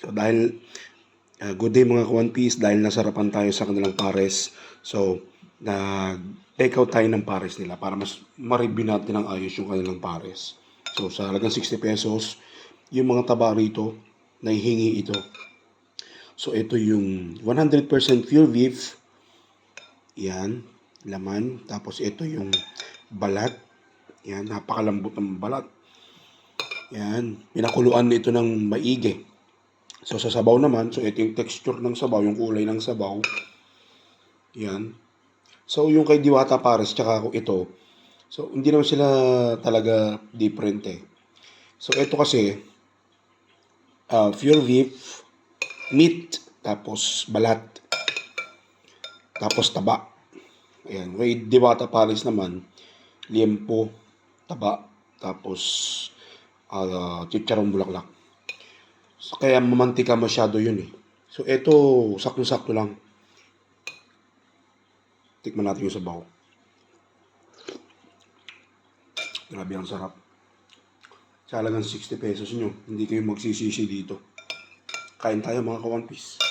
So dahil uh, good day mga ka-One Piece dahil nasarapan tayo sa kanilang pares. So nag-take out tayo ng pares nila para mas ma-review natin ng ayos yung kanilang pares. So sa halagang 60 pesos, yung mga taba rito, nahihingi ito. So ito yung 100% pure beef. Yan, laman. Tapos ito yung balat. Yan, napakalambot ng balat. Yan, pinakuluan nito ng maigi. So sa sabaw naman, so ito yung texture ng sabaw, yung kulay ng sabaw. Yan. So yung kay Diwata Pares, tsaka ito, so hindi naman sila talaga different eh. So ito kasi, uh, pure beef, meat, tapos balat, tapos taba. Ayan. Kay Diwata Pares naman, liempo, taba, tapos uh, chicharong bulaklak. So, kaya mamantika masyado yun eh. So, ito, sakto-sakto lang. Tikman natin yung sabaw. Grabe ang sarap. Sa halagang 60 pesos nyo, hindi kayo magsisisi dito. Kain tayo mga ka-one piece.